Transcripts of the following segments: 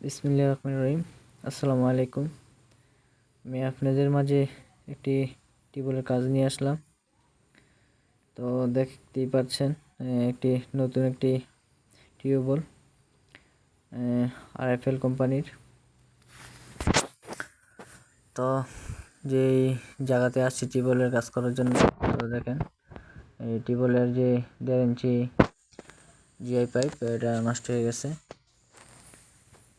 বিসমিল্লাহ রহমান রহিম। আসসালামু আলাইকুম। আমি আপনাদের মাঝে একটি টিউবওয়েলের কাজ নিয়ে আসলাম। তো দেখতেই পাচ্ছেন একটি নতুন একটি টিউবওয়েল আর এফ এল কোম্পানির। তো যেই জায়গাতে আসছি টিউবওয়েলের কাজ করার জন্য, তো দেখেন, এই টিউবওয়েলের যে দেড় ইঞ্চি জিআই পাইপ এটা নষ্ট হয়ে গেছে।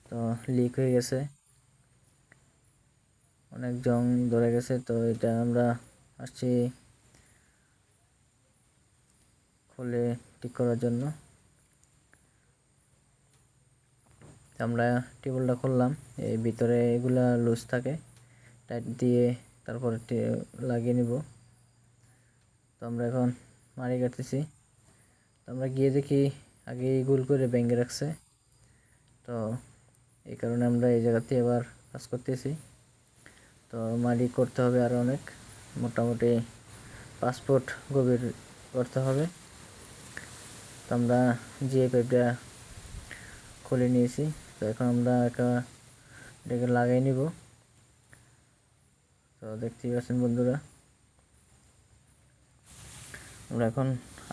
তো লিক হয়ে গেছে। অনেক জং ধরে গেছে, তো এটা আমরা আসছি খুলে ঠিক করার জন্য। আমরা টেবিলটা খুললাম, এই ভিতরে এগুলা লুজ থাকে টাইট দিয়ে তারপর লাগিয়ে নিব। তো আমরা এখন মারি কাটতেছি। তো আমরা গিয়ে দেখি আগে গোল করে ব্যাঙ্গে রাখছে। তো এই কারণে আমরা এই জায়গাতে আবার কাজ করতেছি। তো মাটি করতে হবে আর অনেক। মোটামুটি পাসপোর্ট গভীর করতে হবে। তো আমরা যে পাইপটা খুলে নিয়েছি। তো এখন আমরা একটা এটাকে লাগাই নিব। তো দেখতেই পাচ্ছেন বন্ধুরা। আমরা এখন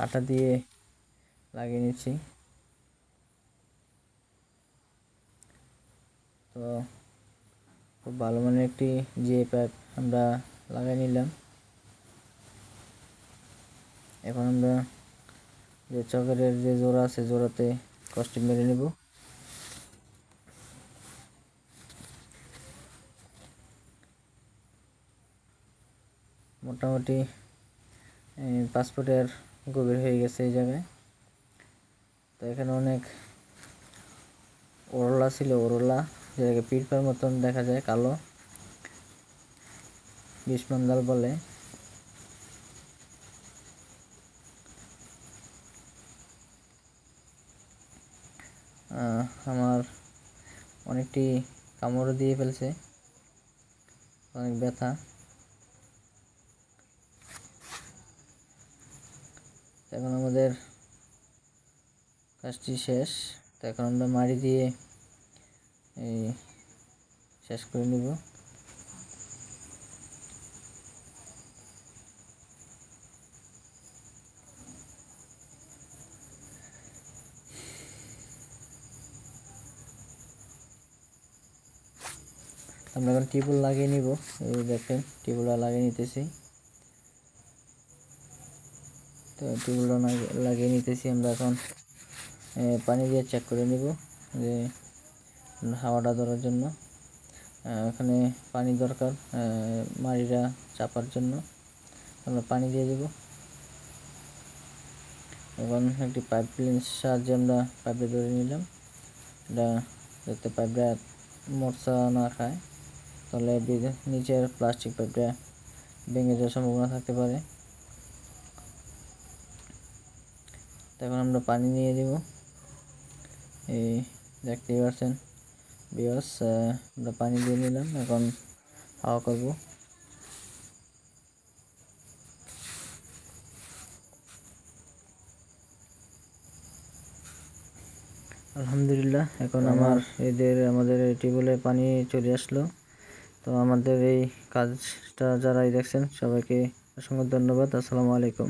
আটা দিয়ে লাগিয়ে নিচ্ছি। তো খুব ভালো মানের একটি জিএ পাইপ আমরা লাগাই নিলাম। এখন আমরা যে চকের যে জোড়া আছে, জোড়াতে কস্টিং মেরে নেব। মোটামুটি পাসপোর্টের গভীর হয়ে গেছে এই জায়গায়। তো এখানে অনেক ওরলা ছিল ওরলা যেটাকে পিড়পার মতন দেখা যায়, কালো। বিষ্মন্দাল বলে। আমার অনেকটি কামড় দিয়ে ফেলছে। অনেক ব্যথা। এখন আমাদের কাজটি শেষ। এখন আমরা মাড়ি দিয়ে এই শেষ করে নিব। আমরা এখন টিউবওয়েল লাগিয়ে নিব। এই দেখেন টিউবওয়েল লাগিয়ে নিতেছি। তো টিউবওয়েল লাগিয়ে নিতেছি, আমরা এখন পানি দিয়ে চেক করে নিব যে হাওয়াটা ধরার জন্য। এখানে পানি দরকার মাড়িটা চাপার জন্য। আমরা পানি দিয়ে দেব। এখন একটি পাইপ লাইন সাহায্যে আমরা পাইপটা ধরে নিলাম। এটা যাতে পাইপটা মরচা না খায়, তাহলে নিচের প্লাস্টিক পাইপটা ভেঙে যাওয়ার সম্ভাবনা থাকতে পারে। তখন আমরা পানি নিয়ে দেব। এই দেখতেই পাচ্ছেন। বিয়স আমরা পানি দিয়ে নিলাম এখন হাওয়া করব। আলহামদুলিল্লাহ এখন আমার এদের আমাদের টিউবওয়েলে পানি চলে আসলো। তো আমাদের এই কাজটা যারাই দেখছেন সবাইকে অসংখ্য ধন্যবাদ। আসসালামু আলাইকুম।